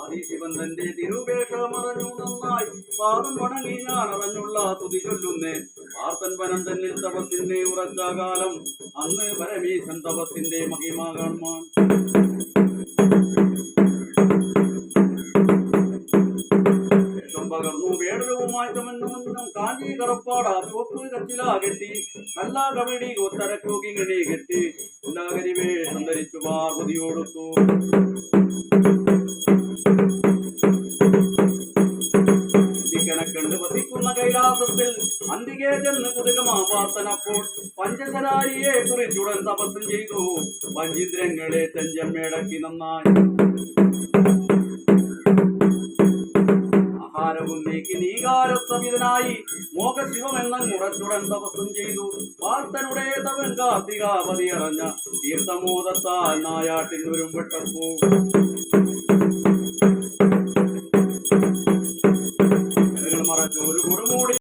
ആദിശിവൻ തന്റെ തിരുവേഷമറഞ്ഞു നന്നായി പാദം വണങ്ങി ഞാൻ അറിഞ്ഞുള്ള തുതി ചൊല്ലുന്നേ. വാർത്തൻ വനം തന്നിൽ തപസ്സിന്റെ ഉറച്ച കാലം അന്ന് പരമീശൻ തപസിന്റെ മഹിമ കാണുമാൻ. പകർന്നു വേടരവുമായി തമെന്നും കാഞ്ചി കറപ്പാട ചുവപ്പ് കച്ചില കെട്ടി കല്ല കബടി ഒത്തരക്കോക്കി കെട്ടി. ഉല്ലാകരി വേഷം ധരിച്ചു പാർവതിയോടൊത്തു കണ്ട് വസിക്കുന്ന കൈലാസത്തിൽ അന്തികേ ചെന്ന് കുതുകമാവാത്തനപ്പോൾ പഞ്ചശരാരിയെ കുറിച്ചുടൻ തപസ്സും ചെയ്തു. പഞ്ചിന്ദ്രങ്ങളെ ചെഞ്ചമ്മേടക്കി നന്നായി. ആഹാരവും നീക്കി നീകാരസമിതനായി മോഹശിവം എന്ന മുറച്ചുടൻ തപസ്സും ചെയ്തു. പാർത്തനുടെ കാർത്തികാവതി അറിഞ്ഞ തീർത്ഥമോദത്താൽ നായാട്ടിനൊരും വെട്ടപ്പൂ. മറച്ചൊരു കൊടുമൂടി